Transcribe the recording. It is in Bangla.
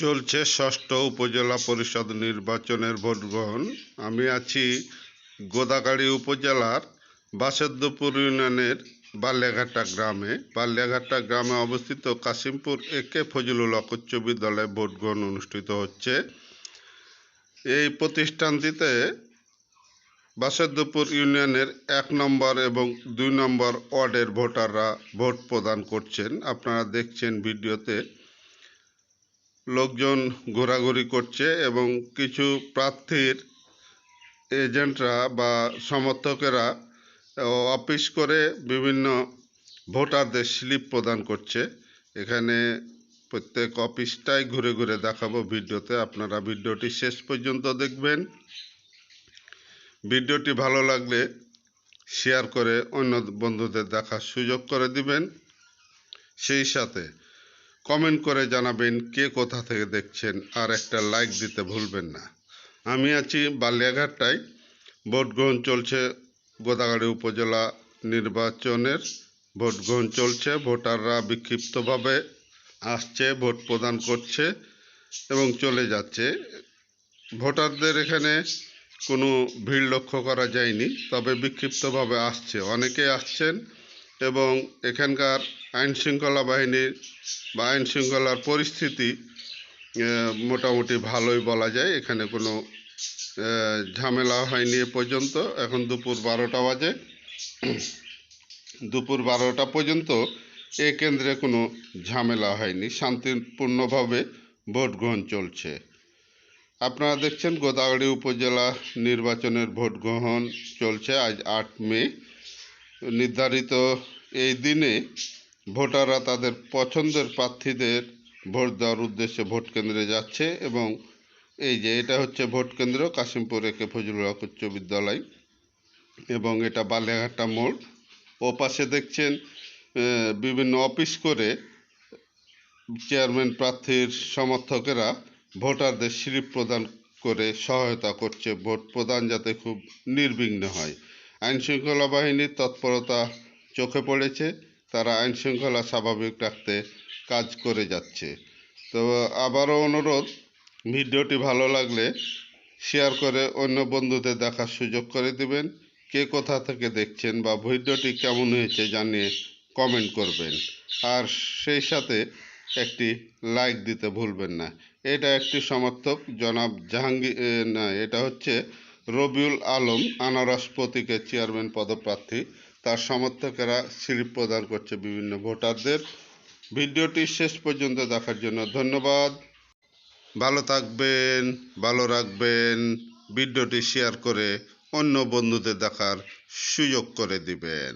চলছে ষষ্ঠ উপজেলা পরিষদ নির্বাচনের ভোট গ্রহণ আমি আছি গোদাগাড়ি উপজেলার বাসেদ্যপুর ইউনিয়নের বাল্যাঘাটা গ্রামে। বাল্যাঘাটা গ্রামে অবস্থিত কাশিমপুর এ কে ফজলুল হক উচ্চ বিদ্যালয়ে ভোট গ্রহণ অনুষ্ঠিত হচ্ছে। এই প্রতিষ্ঠানটিতে বাসেদ্যপুর ইউনিয়নের এক নম্বর এবং দুই নম্বর ওয়ার্ডের ভোটাররা ভোট প্রদান করছেন। আপনারা দেখছেন ভিডিওতে লোকজন ঘোরাঘুরি করছে এবং কিছু প্রার্থীর এজেন্টরা বা সমর্থকেরা অফিস করে বিভিন্ন ভোটারদের স্লিপ প্রদান করছে। এখানে প্রত্যেক অফিসটাই ঘুরে ঘুরে দেখাবো ভিডিওতে। আপনারা ভিডিওটি শেষ পর্যন্ত দেখবেন। ভিডিওটি ভালো লাগলে শেয়ার করে অন্য বন্ধুদের দেখার সুযোগ করে দিবেন। সেই সাথে কমেন্ট করে জানাবেন কে কোথা থেকে দেখছেন, আর একটা লাইক দিতে ভুলবেন না। আমি আছি বালিয়াঘাটটায়। ভোট গ্রহণ চলছে গোদাগাড়ি উপজেলা নির্বাচনের। ভোট গ্রহণ চলছে, ভোটাররা বিক্ষিপ্তভাবে আসছে, ভোট প্রদান করছে এবং চলে যাচ্ছে। ভোটারদের এখানে কোনো ভিড় লক্ষ্য করা যায়নি, তবে বিক্ষিপ্তভাবে আসছে। অনেকে আসছেন এবং এখানকার আইন শৃঙ্খলা বাহিনীর বা আইন শৃঙ্খলার পরিস্থিতি মোটামুটি ভালোই বলা যায়। এখানে কোনো ঝামেলা হয়নি এ পর্যন্ত। এখন দুপুর বারোটা বাজে। দুপুর বারোটা পর্যন্ত এ কেন্দ্রে কোনো ঝামেলা হয়নি। শান্তিপূর্ণভাবে ভোট গ্রহণ চলছে। আপনারা দেখছেন গোদাগাড়ি উপজেলা নির্বাচনের ভোট গ্রহণ চলছে আজ আট মে। নির্ধারিত এই দিনে ভোটাররা তাদের পছন্দের প্রার্থীদের ভোট দেওয়ার উদ্দেশ্যে ভোট কেন্দ্রে যাচ্ছে এবং এই যে এটা হচ্ছে ভোট কেন্দ্র, কাশিমপুর একে ফজলুল হক উচ্চ বিদ্যালয় এবং এটা বালিয়াঘাটা মোড়। ও পাশে দেখছেন বিভিন্ন অফিস করে চেয়ারম্যান প্রার্থীর সমর্থকেরা ভোটারদের স্লিপ প্রদান করে সহায়তা করছে। ভোট প্রদান যাতে খুব নির্বিঘ্ন হয়। আইন শৃঙ্খলা বাহিনীর তৎপরতা চোখে পড়েছে। তারা আইন শৃঙ্খলা স্বাভাবিক রাখতে কাজ করে যাচ্ছে। তো আবারও অনুরোধ, ভিডিওটি ভালো লাগলে শেয়ার করে অন্য বন্ধুদের দেখার সুযোগ করে দিবেন। কে কোথা থেকে দেখছেন বা ভিডিওটি কেমন হয়েছে জানিয়ে কমেন্ট করবেন। আর সেই সাথে একটি লাইক দিতে ভুলবেন না। এটা একটি সমর্থক, জনাব জাহাঙ্গীর না, এটা হচ্ছে রবিউল আলম আনারস প্রতীকের চেয়ারম্যান পদপ্রার্থী। তার সমর্থকেরা স্লিপ প্রদান করছে বিভিন্ন ভোটারদের। ভিডিওটি শেষ পর্যন্ত দেখার জন্য ধন্যবাদ। ভালো থাকবেন, ভালো রাখবেন। ভিডিওটি শেয়ার করে অন্য বন্ধুদের দেখার সুযোগ করে দিবেন।